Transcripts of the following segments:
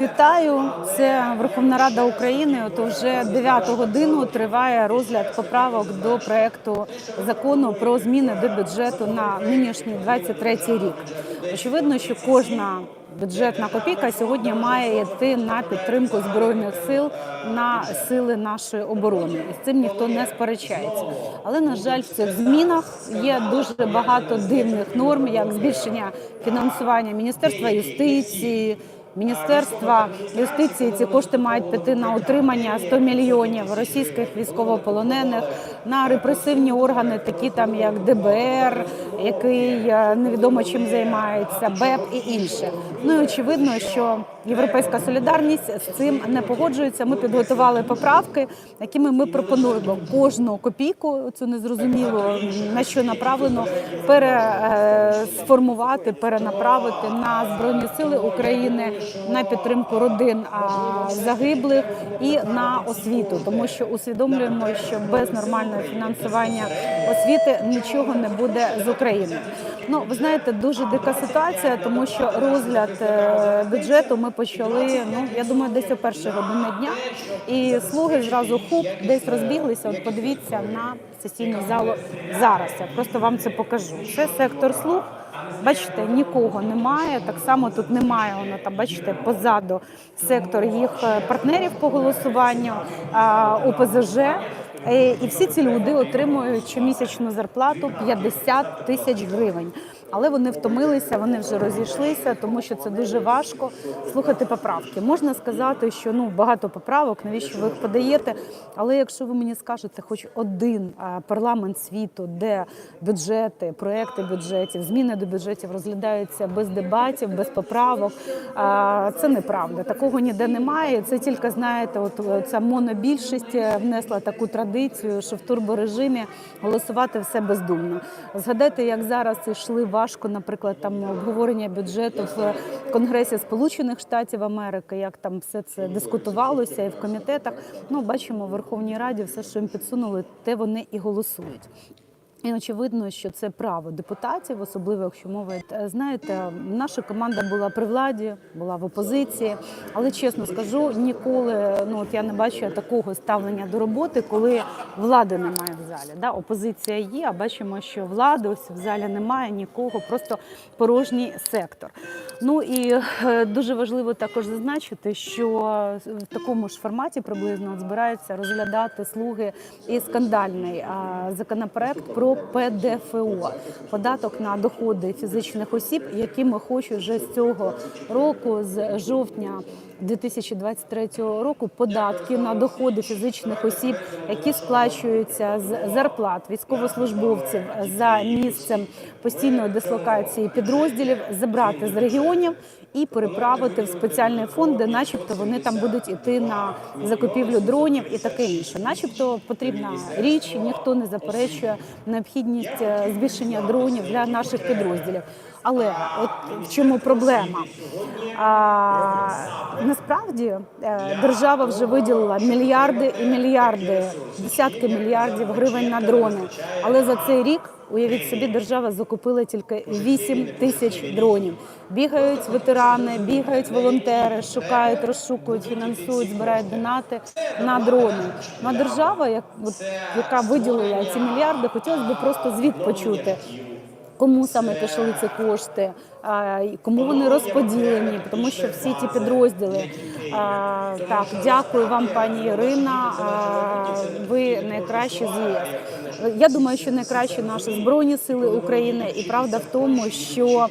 Вітаю, це Верховна Рада України. От вже 9 годину триває розгляд поправок до проекту закону про зміни до бюджету на нинішній 23 рік. Очевидно, що кожна бюджетна копійка сьогодні має йти на підтримку збройних сил на сили нашої оборони, і з цим ніхто не сперечається. Але на жаль, в цих змінах є дуже багато дивних норм, як збільшення фінансування Міністерства юстиції. Міністерства юстиції ці кошти мають піти на утримання 100 мільйонів російських військовополонених на репресивні органи, такі там як ДБР, який е, невідомо чим займається, БЕП і інше. Ну і очевидно, що європейська солідарність з цим не погоджується. Ми підготували поправки, якими ми пропонуємо кожну копійку, цю незрозуміло на що направлено, пересформувати, перенаправити на збройні сили України на підтримку родин загиблих і на освіту, тому що усвідомлюємо, що без нормального фінансування освіти нічого не буде з Україною. Ну, ви знаєте, дуже дика ситуація, тому що розгляд е, бюджету ми почали. Ну я думаю, десь о першій годині дня, і слуги зразу хуп десь розбіглися. От подивіться на сесійну залу зараз. Я просто вам це покажу. Це сектор слуг. Бачите, нікого немає. Так само тут немає воно там. Бачите, позаду сектор їх е, партнерів по голосуванню а, ОПЗЖ. Е, І всі ці люди отримують щомісячну зарплату 50 тисяч гривень. Але вони втомилися, вони вже розійшлися, тому що це дуже важко слухати поправки. Можна сказати, що ну багато поправок, навіщо ви їх подаєте? Але якщо ви мені скажете, хоч один парламент світу, де бюджети, проекти бюджетів, зміни до бюджетів розглядаються без дебатів, без поправок, це неправда. Такого ніде немає. Це тільки знаєте, от е, ця монобільшість е, внесла таку традицію, що в турборежимі голосувати все бездумно. Згадайте, як зараз йшли важко, наприклад, там обговорення бюджету в Конгресі Сполучених Штатів Америки, як там все це дискутувалося і в комітетах. Ну, бачимо, в Верховній Раді все, що їм підсунули, те вони і голосують. І очевидно, що це право депутатів, особливо якщо мова знаєте, наша команда була при владі, була в опозиції, але чесно скажу, ніколи ну от я не бачу такого ставлення до роботи, коли влади немає в залі. Да, опозиція є, а бачимо, що влади ось в залі немає нікого, просто порожній сектор. Ну і е, дуже важливо також зазначити, що в такому ж форматі приблизно збираються розглядати слуги і скандальний законопроект про ПДФО податок на доходи фізичних осіб, які ми хочуть вже з цього року, з жовтня. 2023 року податки на доходи фізичних осіб, які сплачуються з зарплат військовослужбовців за місцем постійної дислокації підрозділів, забрати з регіонів і переправити в спеціальний фонд, де, начебто, вони там будуть іти на закупівлю дронів і таке інше. Начебто потрібна річ, ніхто не заперечує необхідність е, збільшення дронів для наших підрозділів. Але от в чому проблема? А, насправді е, держава вже виділила мільярди і мільярди, десятки мільярдів гривень на дрони. Але за цей рік, уявіть собі, держава закупила тільки 8 тисяч дронів. Бігають ветерани, бігають волонтери, шукають, розшукують, фінансують, збирають донати на дрони. Ну, а держава, як от, яка виділила ці мільярди, хотілося б просто звіт почути кому саме пішли ці кошти, кому вони розподілені, тому що всі ті підрозділи. Так, дякую вам, пані Ірина. Ви найкращі з ЄС. Я думаю, що найкращі наші збройні сили України, і правда в тому, що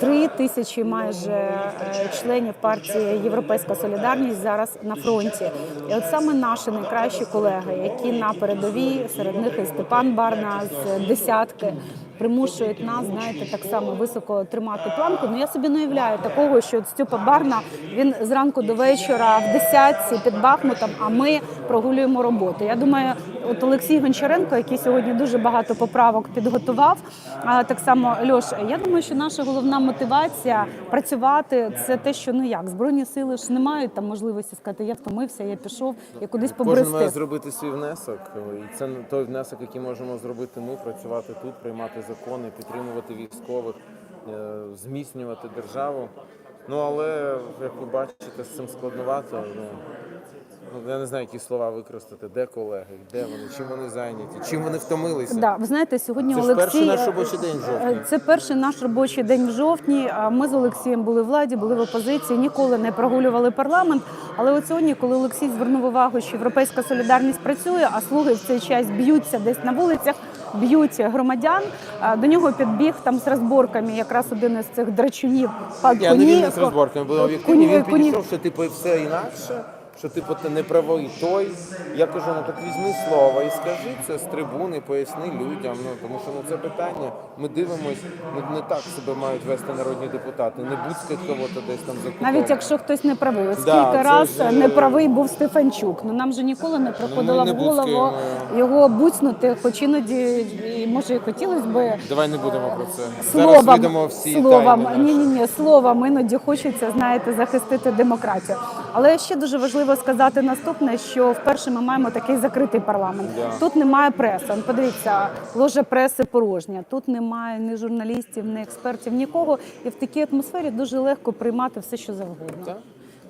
три тисячі майже е, членів партії Європейська Солідарність зараз на фронті. І от саме наші найкращі колеги, які на передовій, серед них і Степан Барна з десятки примушують нас, знаєте, так само високо тримати планку. Ну я собі не уявляю такого, що от Степа Барна він зранку до вечора в десятці під Бахмутом, а ми прогулюємо роботу. Я думаю, от Олексій Гончаренко, який сьогодні дуже багато поправок підготував, а так само Льош, я думаю, що наша головна мотивація працювати це те, що ну як збройні сили ж не мають там можливості сказати, я втомився, я пішов, я кудись Кожен має зробити свій внесок, і це той внесок, який можемо зробити ми, працювати тут, приймати закони, підтримувати військових, зміцнювати державу. Ну але як ви бачите, з цим складновато. Ну, ну я не знаю, які слова використати. Де колеги, де вони, чим вони зайняті, чим вони втомилися. Да, ви знаєте, сьогодні Це ж Олексій перший наш е, робочий день в жовтні. Е, Це перший наш робочий день в жовтні. Ми з Олексієм були в владі, були в опозиції, ніколи не прогулювали парламент. Але от сьогодні, коли Олексій звернув увагу, що європейська солідарність працює, а слуги в цей час б'ються десь на вулицях, б'ють громадян. До нього підбіг там з розборками якраз один із цих драчунів. Пан Я не він не з розборками, бо Куні- він Куні- підійшов, що типу все інакше, що типу ти не правий той. Я кажу, ну так візьми слово і скажи це з трибуни, поясни людям. Ну тому що ну це питання. Ми дивимось, ну не так себе мають вести народні депутати, не буцькать кого-то десь там за. Навіть якщо хтось не правий, От Да, скільки це раз ж, е, неправий був Стефанчук. Ну нам же ніколи не приходило не в голову буцькаємо. його буцнути, хоч іноді і, може і хотілося би. Давай не будемо про це. Зараз видамо всі словом, тайни ні, наші. ні, ні, словом, іноді хочеться, знаєте, захистити демократію. Але ще дуже важливо сказати наступне, що вперше ми маємо такий закритий парламент. Тут немає преси. Подивіться, ложа преси порожня. Тут немає ні журналістів, ні експертів, нікого. І в такій атмосфері дуже легко приймати все, що завгодно.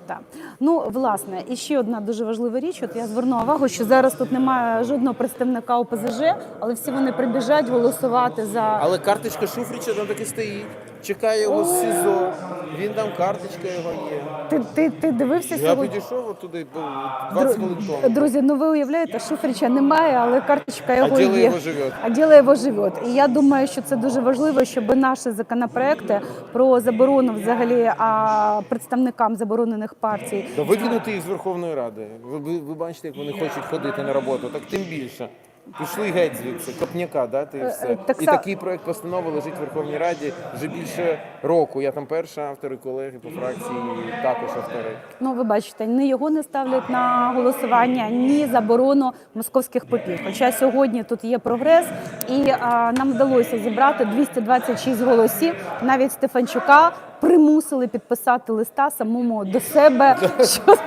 Так. Ну, власне, і ще одна дуже важлива річ. От я звернула увагу, що зараз тут немає жодного представника ОПЗЖ, але всі вони прибіжать голосувати за Але карточка Шуфрича там таки стоїть. Чекає його з СІЗО. Він там карточка його є. Ти, ти, ти дивився Я сьогодні? підійшов туди 20 хвилин Дру- тому. Друзі, ну ви уявляєте, Шуфрича немає, але карточка його діло є. його. А діло його живет. І я думаю, що це дуже важливо, щоб наші законопроекти про заборону взагалі а, представникам заборонених партій Да викинути їх з Верховної Ради. Ви, ви, ви бачите, як вони хочуть ходити на роботу, так тим більше. Пішли геть звідси, копняка дати і все. е, так і са- такий проект постанови лежить в Верховній Раді вже більше року. Я там перший автор і колеги по фракції також автори. Ну, ви бачите, ні його не ставлять на голосування, ні заборону московських попів. Хоча сьогодні тут є прогрес, і а, нам вдалося зібрати 226 голосів. Навіть Стефанчука примусили підписати листа самому до себе щодо,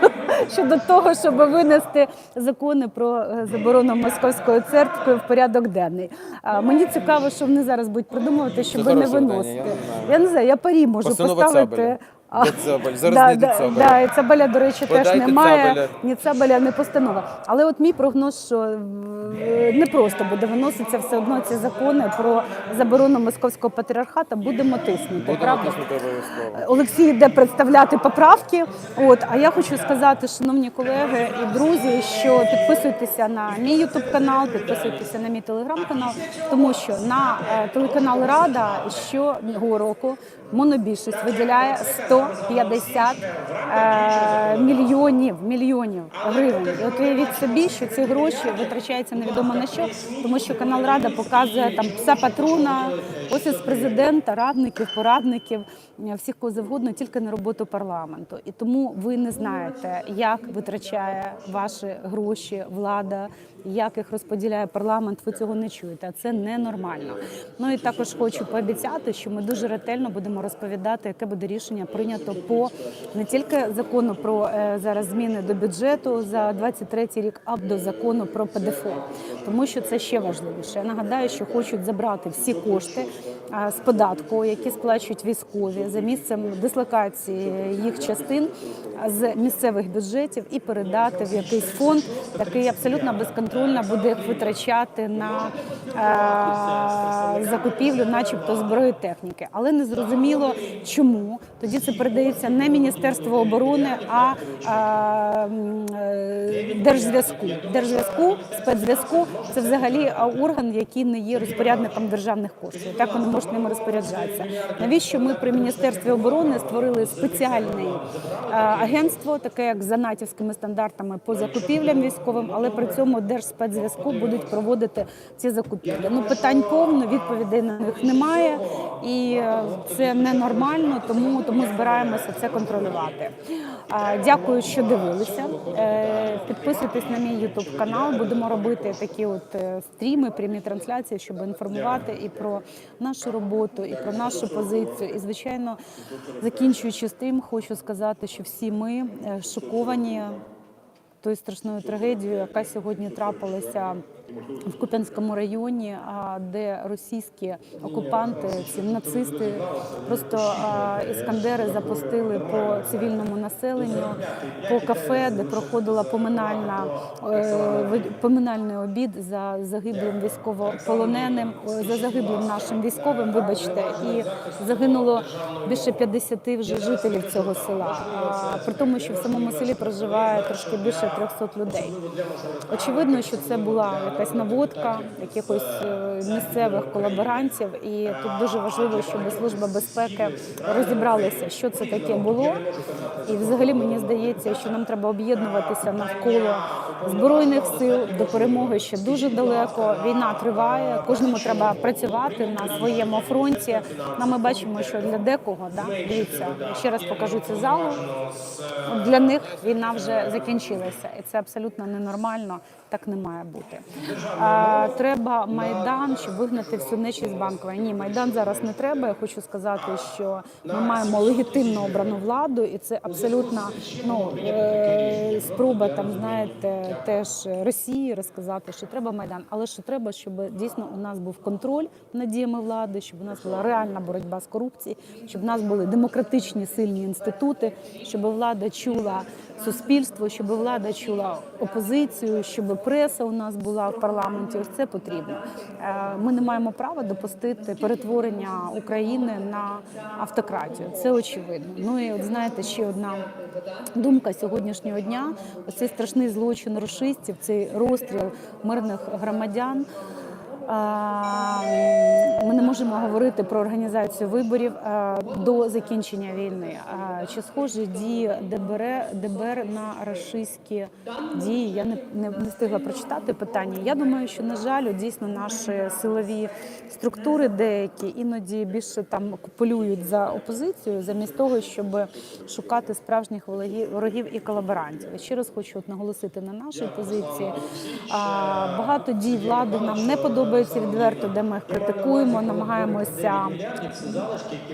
щодо того, щоб винести закони про е, заборону московської церкви в порядок денний. А, мені цікаво, що вони зараз будуть придумувати, щоб не виносити. я не знаю. Я не знаю, я парі можу Постанова поставити. Цабеля. А, Де Зараз да, не до да, Да, і Цабеля, до речі, теж Подайте немає. Цабеля. Ні Цабеля, ні постанова. Але от мій прогноз, що е, не просто буде виноситися все одно ці закони про заборону московського патріархату. Будемо тиснути. Будемо правда? тиснути обов'язково. Олексій йде представляти поправки. От а я хочу сказати, шановні колеги і друзі, що підписуйтеся на мій ютуб канал, підписуйтеся на мій телеграм-канал, тому що на е, телеканал Рада щого року монобільшість виділяє 150 е, мільйонів мільйонів гривень. І от уявіть собі, що ці гроші витрачаються невідомо на що, тому що канал Рада показує там пса патруна, офіс президента, радників, порадників, е, всіх кого завгодно, тільки на роботу парламенту. І тому ви не знаєте, як витрачає ваші гроші влада, як їх розподіляє парламент. Ви цього не чуєте. А це ненормально. Ну і також хочу пообіцяти, що ми дуже ретельно будемо розповідати, яке буде рішення прийнято по не тільки закону про е, зараз зміни до бюджету за 23 рік, а до закону про ПДФО, тому що це ще важливіше. Я нагадаю, що хочуть забрати всі кошти з податку, які сплачують військові за місцем дислокації їх частин е, з місцевих бюджетів і передати в якийсь фонд, який абсолютно безконтрольно буде їх витрачати на е, закупівлю, начебто зброї техніки. Але не зрозуміло чому. Тоді це передається не Міністерство оборони, а е, е, Держзв'язку. Держзв'язку, спецзв'язку це взагалі е, орган, який не є розпорядником державних коштів. Так вони можуть ними розпоряджатися. Навіщо ми при міністерстві оборони створили спеціальне агентство, таке як за натівськими стандартами по закупівлям військовим, але при цьому Держспецзв'язку будуть проводити ці закупівлі. Ну питань повно, відповідей на них немає, і е, це ненормально, тому тому збираємося це контролювати. Дякую, що дивилися. Е, Підписуйтесь на мій ютуб канал. Будемо робити такі от е, стріми, прямі трансляції, щоб інформувати і про нашу роботу, і про нашу позицію. І звичайно, закінчуючи з тим, хочу сказати, що всі ми е, шоковані тою страшною трагедією, яка сьогодні трапилася в Куп'янському районі, де російські окупанти, ці нацисти, просто іскандери запустили по цивільному населенню, по кафе, де проходила поминальна е, поминальний обід за загиблим військовополоненим, за загиблим нашим військовим. Вибачте, і загинуло більше 50 вже жителів цього села. При тому, що в самому селі проживає трошки більше 300 людей. Очевидно, що це була якась наводка якихось е, місцевих колаборантів, і тут дуже важливо, щоб служба безпеки розібралася, що це таке було. І взагалі мені здається, що нам треба об'єднуватися навколо збройних сил до перемоги ще дуже далеко. Війна триває. Кожному треба працювати на своєму фронті. Ну, ми бачимо, що для декого да дивіться, ще раз покажу цю залу. Для них війна вже закінчилася, і це абсолютно ненормально. Так не має бути. А, треба майдан, щоб вигнати всю нечість з банкова. Ні, майдан зараз не треба. Я хочу сказати, що ми маємо легітимно обрану владу, і це абсолютно ну е, спроба там, знаєте, теж Росії розказати, що треба майдан, але що треба, щоб дійсно у нас був контроль над діями влади, щоб у нас була реальна боротьба з корупцією, щоб у нас були демократичні сильні інститути, щоб влада чула суспільство, щоб влада чула опозицію, щоб преса у нас була в парламенті. Ось це потрібно. Е, Ми не маємо права допустити перетворення України на автократію. Це очевидно. Ну і от знаєте, ще одна думка сьогоднішнього дня: оцей страшний злочин рушистів, цей розстріл мирних громадян. Ми не можемо говорити про організацію виборів до закінчення війни. Чи схожі дії ДБР, ДБР на рашистські дії? Я не, не, не встигла прочитати питання. Я думаю, що на жаль, дійсно наші силові структури деякі іноді більше там полюють за опозицію, замість того, щоб шукати справжніх ворогів і колаборантів. Ще раз хочу наголосити на нашій позиції. Багато дій влади нам не подобається відверто, де ми їх критикуємо, намагаємося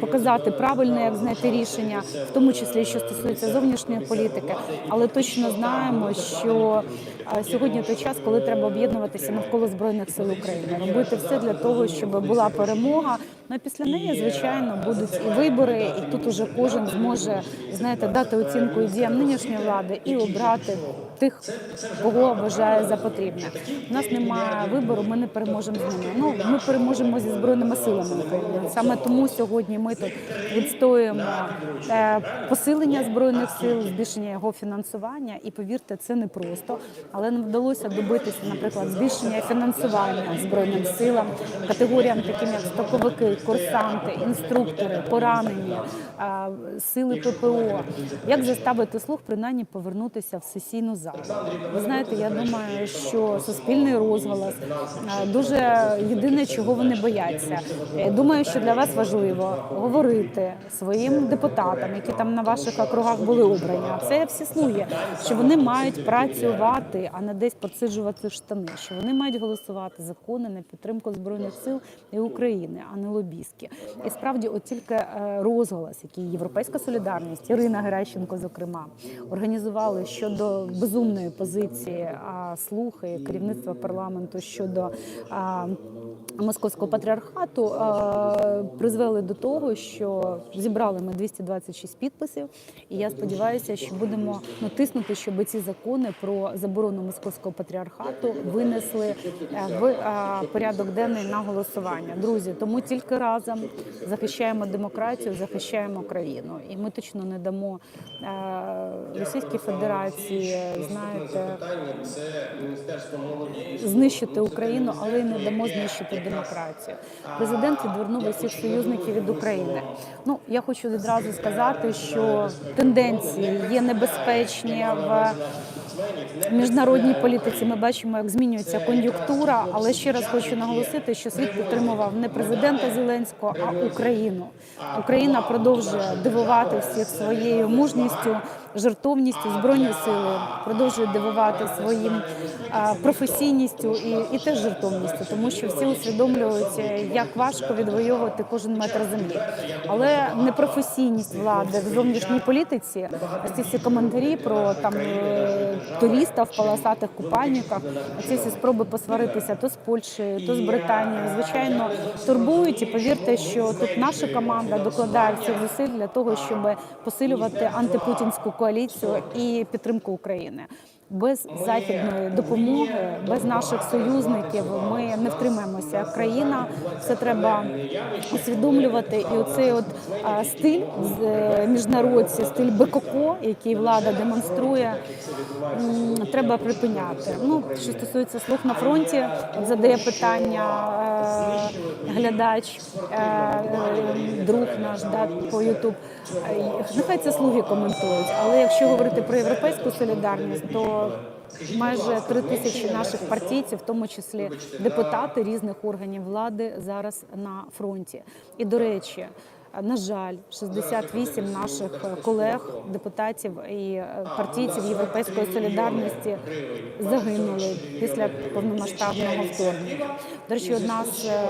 показати правильне, як знайти рішення, в тому числі що стосується зовнішньої політики. Але точно знаємо, що сьогодні той час, коли треба об'єднуватися навколо збройних сил України, робити все для того, щоб була перемога. Ну і після неї, звичайно, будуть і вибори, і тут уже кожен зможе знаєте, дати оцінку і діям нинішньої влади і обрати тих, кого вважає за потрібне. У нас немає вибору, ми не переможемо з ними. Ну ми переможемо зі збройними силами України. Саме тому сьогодні ми тут відстоюємо е, посилення збройних сил, збільшення його фінансування. І повірте, це не просто, але нам вдалося добитися, наприклад, збільшення фінансування збройним силам, категоріям, таким як строковики, курсанти, інструктори, поранені, е, сили ППО. Як заставити слух принаймні повернутися в сесійну залу? Ви знаєте, я думаю, що суспільний розголос дуже єдине, чого вони бояться. Я думаю, що для вас важливо говорити своїм депутатам, які там на ваших округах були обрані. А це всі слуги, що вони мають працювати, а не десь подсиджувати штани. Що вони мають голосувати закони на підтримку збройних сил і України, а не лобістські. І справді, от тільки е, розголос, який Європейська солідарність, Ірина Геращенко, зокрема, організували щодо безумної позиції слухи керівництва парламенту щодо московського патріархату, призвели до того, що зібрали ми 226 підписів, і я сподіваюся, що будемо ну, тиснути, щоб ці закони про заборону московського патріархату винесли е, в порядок денний на голосування. Друзі, тому тільки разом захищаємо демократію, захищаємо країну, і ми точно не дамо е, Російській Федерації, знаєте, знищити Україну, але й не дамо знищити демократію. Президент відвернув усіх союзників від України. Ну я хочу відразу сказати, що тенденції є небезпечні в міжнародній політиці. Ми бачимо, як змінюється кон'юнктура. Але ще раз хочу наголосити, що світ підтримував не президента Зеленського, а Україну. Україна продовжує дивувати всіх своєю мужністю жертовністю збройні сили продовжують дивувати своїм професійністю і, і теж жертовністю, тому що всі усвідомлюють, е, як важко відвоювати кожен метр землі. Але непрофесійність влади в зовнішній політиці, ці всі коментарі про там е, туриста в полосатих купальниках, ці всі спроби посваритися то з Польщею, то з Британією, звичайно, турбують. І повірте, що тут наша команда докладає всіх зусиль для того, щоб посилювати антипутінську коаліцію і підтримку України. Без західної допомоги, без наших союзників ми не втримаємося. Країна все треба усвідомлювати. І оцей от стиль з- е, міжнародці, стиль БККО, який влада демонструє, треба припиняти. Ну що стосується слуг на фронті, задає питання е, глядач, е, друг наш да, по Ютуб. Нехай це слуги коментують. Але якщо говорити про європейську солідарність, то майже три тисячі наших партійців, в тому числі депутати різних органів влади, зараз на фронті. І до речі. На жаль, 68 наших колег, депутатів і е, партійців Європейської солідарності загинули після повномасштабного вторгнення. До речі, од нас е,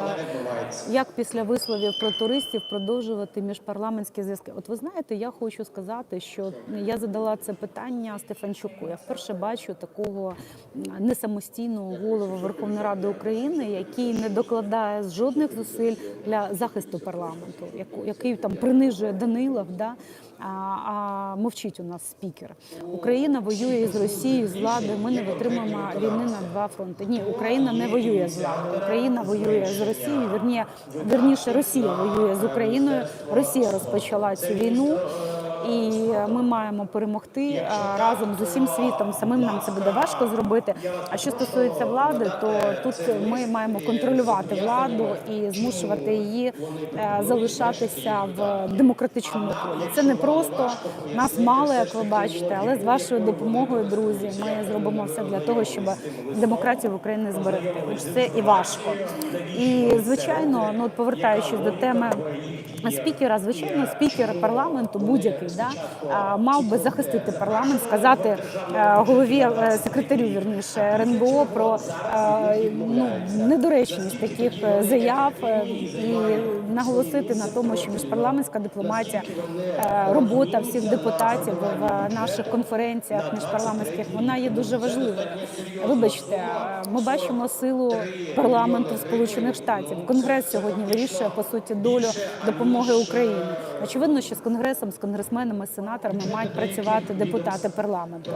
як після висловів про туристів продовжувати міжпарламентські зв'язки. От ви знаєте, я хочу сказати, що я задала це питання Стефанчуку. Я вперше бачу такого несамостійного голову Верховної Ради України, який не докладає жодних зусиль для захисту парламенту, який там принижує Данилов. Да? А, а мовчить у нас спікер. Україна воює з Росією, з владою. Ми не витримуємо війни на два фронти. Ні, Україна не воює з владою. Україна воює з Росією. Верні, верніше Росія воює з Україною. Росія розпочала цю війну. І ми маємо перемогти разом з усім світом. Самим нам це буде важко зробити. А що стосується влади, то тут ми маємо контролювати владу і змушувати її е, залишатися в демократичному полі. Це не просто нас мало, як ви бачите, але з вашою допомогою, друзі, ми зробимо все для того, щоб демократію в Україні зберегти. Хоч це і важко. І звичайно, ну повертаючись до теми спікера, звичайно, спікер парламенту будь-який да мав би захистити парламент, сказати е, голові е, секретарю вірніше РНБО про е, ну недоречність таких заяв і наголосити на тому, що міжпарламентська дипломатія, робота всіх депутатів в наших конференціях міжпарламентських, вона є дуже важливою. Вибачте, ми бачимо силу парламенту Сполучених Штатів. Конгрес сьогодні вирішує по суті долю допомоги Україні. Очевидно, що з конгресом, з конгресменами, з сенаторами мають працювати депутати парламенту.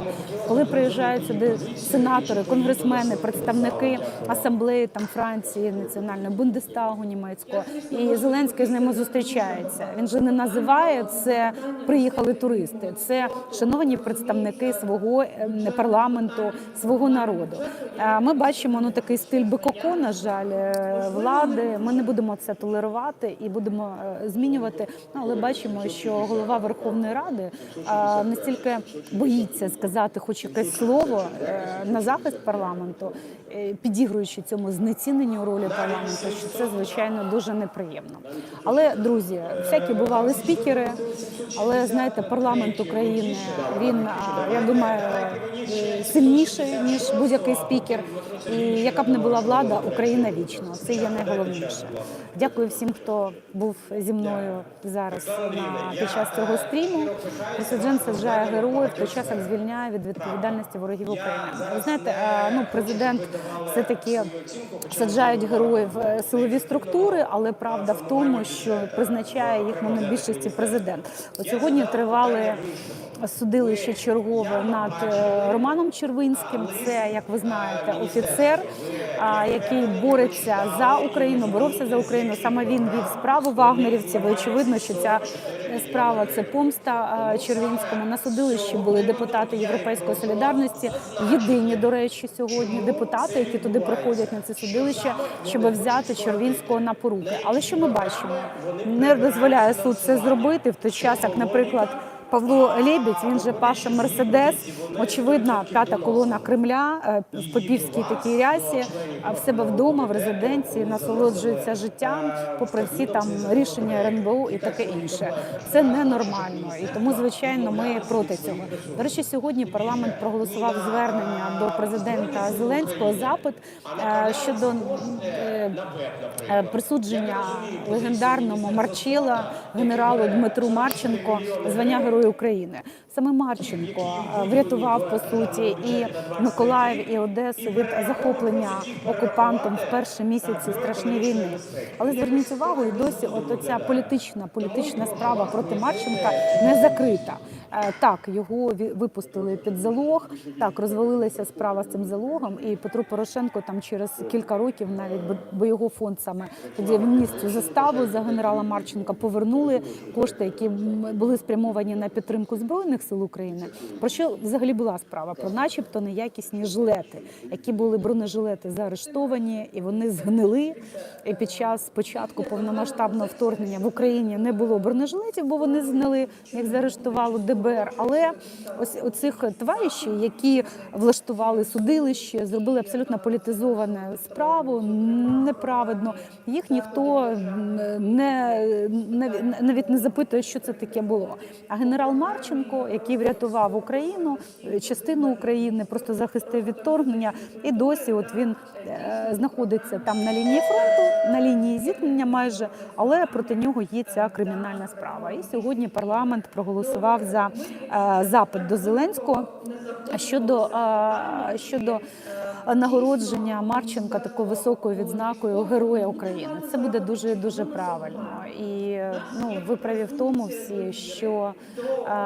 Коли приїжджають сюди сенатори, конгресмени, представники асамблеї там Франції, національного Бундестагу німецького, і Зеленський з ними зустрічається. Він же не називає це приїхали туристи. Це шановані представники свого е, парламенту, свого народу. Е, Ми бачимо ну такий стиль БККО, на жаль, е, влади. Ми не будемо це толерувати і будемо е, змінювати. Ну, але бачимо, що голова Верховної Ради е, настільки боїться сказати хоч якесь слово е, на захист парламенту, е, підігруючи цьому знеціненню ролі парламенту, що це звичайно дуже неприємно. Але друзі, всякі бували спікери, але знаєте, парламент України він я думаю е, сильніший ніж будь-який спікер. І яка б не була влада, Україна вічна. Це є найголовніше. Дякую всім, хто був зі мною зараз на під час цього стріму. Президент саджає героїв той час, як звільняє від відповідальності ворогів України. Ви знаєте, е, ну президент все таки саджають героїв е, силові структури, але правда в тому, що призначає їх монобільшості більшості президент. От сьогодні тривали судилище чергове над е, Романом Червинським. Це, як ви знаєте, офіцер, який бореться за Україну, боровся за Україну. Саме він вів справу вагнерівців. Очевидно, що ця справа це помста Червінському. На судилищі були депутати Європейської солідарності. Єдині, до речі, сьогодні депутати, які туди приходять на це судилище, щоб взяти Червінського на поруки. Але що ми бачимо? Не дозволяє суд це зробити в той час, як, наприклад. Павло Лєбідь, він же Паша Мерседес. Очевидно, п'ята колона Кремля е, в попівській такій рясі, а в себе вдома, в резиденції, насолоджується життям, попри всі там рішення РНБО і таке інше. Це ненормально. І тому, звичайно, ми проти цього. До речі, сьогодні парламент проголосував звернення до президента Зеленського запит е, щодо е, присудження легендарному Марчела генералу Дмитру Марченко звання Героя України. Саме Марченко е, врятував по суті і Миколаїв, і Одесу від захоплення окупантом в перші місяці страшної війни. Але зверніть увагу, і досі от оця політична політична справа проти Марченка не закрита. Е, Так, його випустили під залог. Так, розвалилася справа з цим залогом, і Петру Порошенко там через кілька років навіть бо- його фонд саме тоді вніс цю заставу за генерала Марченка. Повернули кошти, які були спрямовані на підтримку збройних сил України. Про що взагалі була справа? Про, начебто, неякісні жилети, які були бронежилети заарештовані, і вони згнили. І під час початку повномасштабного вторгнення в Україні не було бронежилетів, бо вони згнили, як заарештувало ДБР. Але ось оцих товаришів, які влаштували судилище, зробили абсолютно політизовану справу, неправедно. Їх ніхто не навіть не запитує, що це таке було. А генерал Марченко, який врятував Україну, частину України, просто захистив від вторгнення, і досі от він е, знаходиться там на лінії фронту, на лінії зіткнення майже, але проти нього є ця кримінальна справа. І сьогодні парламент проголосував за е, запит до Зеленського щодо, е, щодо нагородження Марченка такою високою відзнакою Героя України. Це буде дуже дуже правильно. І ну, ви праві в тому всі, що, е,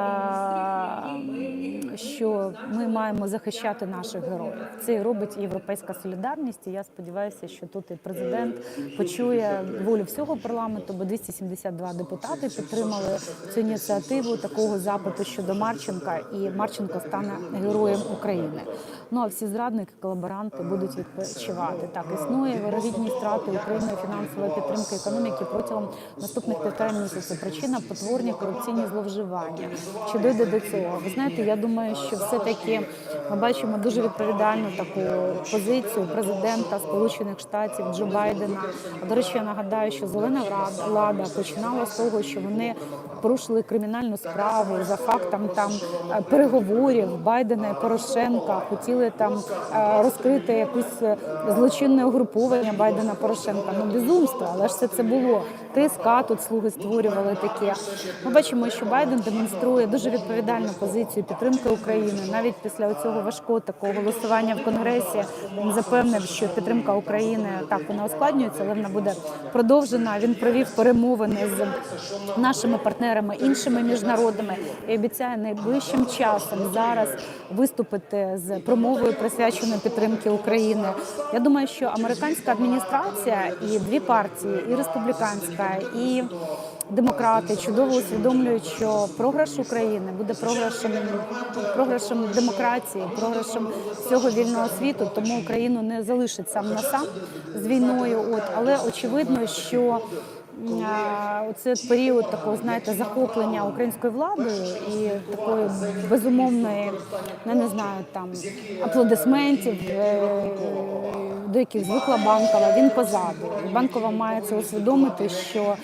що ми маємо захищати наших героїв. Це робить Європейська солідарність. І я сподіваюся, що тут і президент почує волю всього парламенту, бо 272 депутати підтримали цю ініціативу такого запиту щодо Марченка, і Марченко стане героєм України. Ну а всі зрадники, колаборанти будуть відпочивати. Так існує вирогідні страти України фінансової підтримки економіки протягом наступних півтора місяця. Причина потворні корупційні зловживання. Чи дойде до цього? Ви знаєте, я думаю, що все таки ми бачимо дуже відповідальну таку позицію президента Сполучених Штатів Джо Байдена. До речі, я нагадаю, що зелена Рада- лада починала з того, що вони порушили кримінальну справу за фактом там е, переговорів Байдена і Порошенка. Хотіли там е, розкрити якусь е, злочинне угруповання Байдена Порошенка. Ну безумство, але ж все це було. ТСК тут слуги створювали таке. Ми бачимо, що Байден демонструє дуже відповідальну позицію підтримки України. Навіть після цього важкого такого голосування в Конгресі він запевнив, що підтримка України так вона ускладнюється, але вона буде продовжена. Він провів перемовини з нашими партнерами, іншими міжнародними і обіцяє найближчим часом зараз виступити з промовою присвяченою підтримки України. Я думаю, що американська адміністрація і дві партії, і республіканська, і демократи чудово усвідомлюють, що програш України буде програшем, програшем демократії, програшем всього вільного світу. Тому Україну не залишить сам на сам з війною. От але очевидно, що а, Оце період такого, знаєте, захоплення українською владою і такої безумовної, ну, не знаю, там аплодисментів, е, до яких звикла банкова, він позаду. І Банкова має це усвідомити, що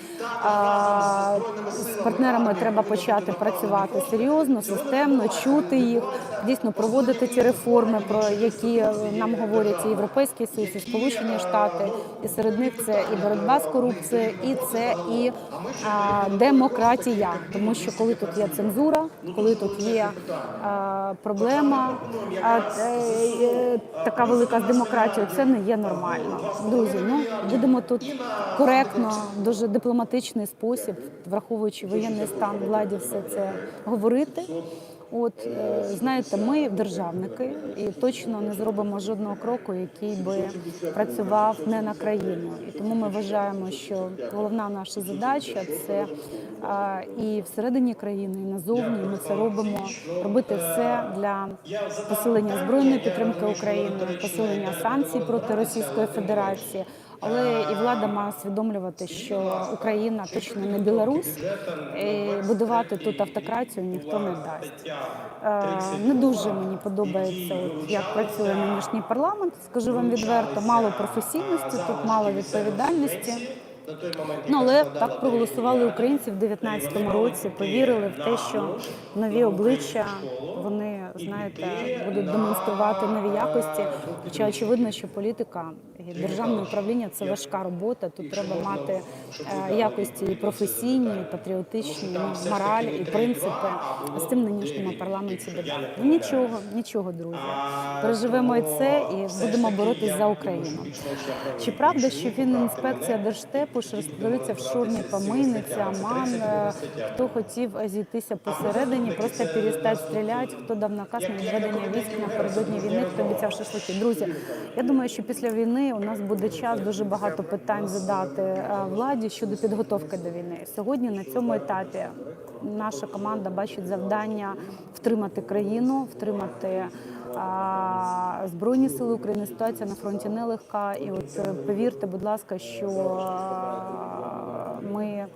а, з партнерами треба почати працювати серйозно, системно, чути їх, дійсно проводити ті реформи, про які нам говорять і Європейський Союз, і Сполучені Штати, і серед них це і боротьба з корупцією, і це і а, демократія. Тому що коли тут є цензура, коли тут є а, проблема, а, е, е, така велика з демократією, це не є нормально. Друзі, ну будемо тут коректно, дуже дипломатичний спосіб, враховуючи воєнний стан владі, все це говорити. От е, знаєте, ми державники і точно не зробимо жодного кроку, який би працював не на країну. І тому ми вважаємо, що головна наша задача це і всередині країни, і назовні. Ми це робимо робити все для посилення збройної підтримки України, посилення санкцій проти Російської Федерації. Але і влада має усвідомлювати, що Україна точно не Білорусь, і будувати тут автократію ніхто не дасть. Е, Не дуже мені подобається, як працює нинішній парламент. Скажу вам відверто, мало професійності, тут мало відповідальності. Ну, але так проголосували українці в 19-му році, повірили в те, що нові обличчя вони знаєте будуть демонструвати нові якості. Хоча очевидно, що політика і державне управління це важка робота. Тут треба мати е, якості і професійні, і патріотичні, і мораль і принципи. А з тим нинішньому парламенті біда. Ну нічого, нічого, друзі. Переживемо і це, і будемо боротись за Україну. Чи правда, що Фінінспекція Держстепу ж розтвориться в шурні помийниця, Аман, е, хто хотів зійтися посередині, просто перестати стріляти, хто дав наказ на відведення військ напередодні війни, хто обіцяв шашлики. Друзі, я думаю, що після війни у нас буде час дуже багато питань задати е, владі щодо підготовки до війни. Сьогодні на цьому етапі наша команда бачить завдання втримати країну, втримати. Збройні сили України ситуація на фронті нелегка, і от е, повірте, будь ласка, що е, ми е,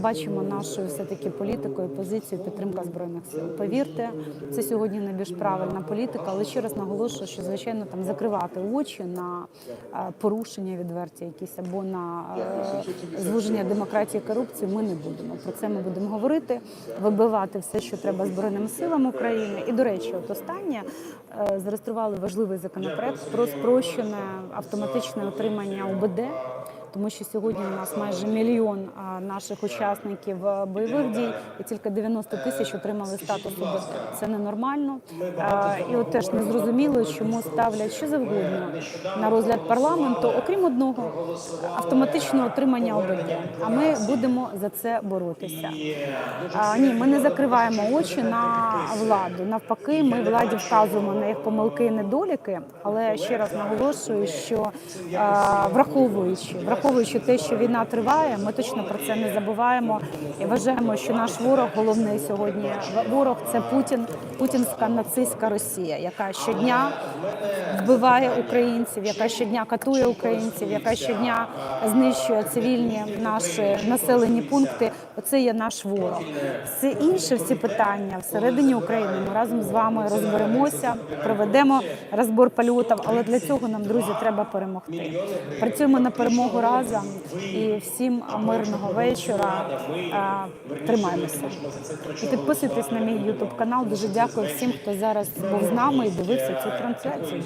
бачимо нашою все таки політикою, позицію підтримка збройних сил. Повірте, це сьогодні найбільш правильна політика, але ще раз наголошую, що звичайно там закривати очі на е, порушення відверті, якісь або на е, звуження демократії і корупції. Ми не будемо. Про це ми будемо говорити, вибивати все, що треба збройним силам України. І до речі, от останнє зареєстрували важливий законопроект про спрощене автоматичне отримання УБД. Тому що сьогодні у нас майже мільйон наших учасників е, бойових дій, і тільки 90 тисяч отримали статус УБД. Це ненормально. І от теж незрозуміло, чому ставлять що завгодно на розгляд парламенту, окрім одного автоматичного отримання ОБД. А ми будемо за це боротися. А, ні, ми не закриваємо очі на владу. Навпаки, ми владі вказуємо на їх помилки і недоліки. Але ще раз наголошую, що а, враховуючи враховуючи те, що війна триває, ми точно про це не забуваємо і вважаємо, що наш ворог головний сьогодні ворог це Путін, путінська нацистська Росія, яка щодня вбиває українців, яка щодня катує українців, яка щодня знищує цивільні наші населені пункти. Оце є наш ворог. Все інше, всі питання всередині України. Ми разом з вами розберемося, проведемо розбор польотів, але для цього нам, друзі, треба перемогти. Працюємо на перемогу разом і всім мирного вечора. Тримаємося. І підписуйтесь на мій ютуб канал. Дуже дякую всім, хто зараз був з нами і дивився цю трансляцію.